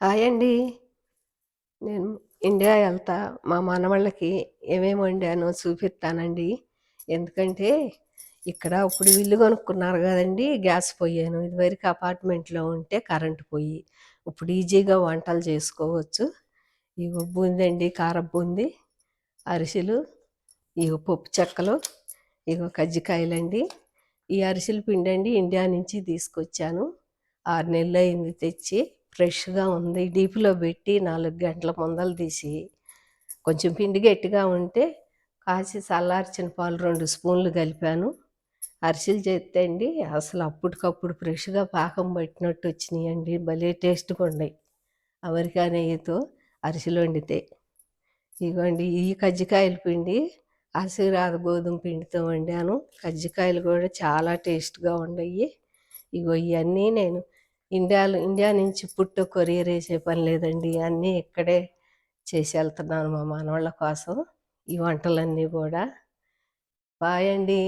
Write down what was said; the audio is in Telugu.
హాయ్ అండి. నేను ఇండియా వెళ్తా. మా మనవాళ్ళకి ఏమేమి వండానో చూపిస్తానండి. ఎందుకంటే ఇక్కడ ఇప్పుడు ఇల్లు కొనుక్కున్నారు కదండి గ్యాస్ పొయ్యాను. ఇదివరకు అపార్ట్మెంట్లో ఉంటే కరెంటు పొయ్యి. ఇప్పుడు ఈజీగా వంటలు చేసుకోవచ్చు. ఇగో బూందండి కారం బూంది అరిసెలు ఇగో పప్పు చెక్కలు ఇగో కజ్జికాయలండి. ఈ అరిసెల పిండి అండి ఇండియా నుంచి తీసుకొచ్చాను. ఆరు నెలలు అయింది తెచ్చి. ఫ్రెష్గా ఉంది. డీప్లో పెట్టి నాలుగు గంటల ముందలు తీసి కొంచెం పిండి గట్టిగా ఉంటే కాసి చల్లార్చిన పాలు రెండు స్పూన్లు కలిపాను. అరిసెలు చేస్తే అండి అసలు అప్పటికప్పుడు ఫ్రెష్గా పాకం పట్టినట్టు వచ్చినాయండి. భలే టేస్ట్గా ఉన్నాయి అమెరికా నెయ్యితో అరిసెలు వండితే. ఇగోండి ఈ కజ్జికాయల పిండి ఆశీర్వాద గోధుమ పిండితో వండాను. కజ్జికాయలు కూడా చాలా టేస్ట్గా ఉన్నాయి ఇగో ఇవన్నీ నేను ఇండియాలో ఇండియా నుంచి పుట్టు కొరియర్ వేసే పని లేదండి. అన్నీ ఇక్కడే చేసి వెళ్తున్నాను మా మనవాళ్ళ కోసం. ఈ వంటలన్నీ కూడా. బాయ్ అండి.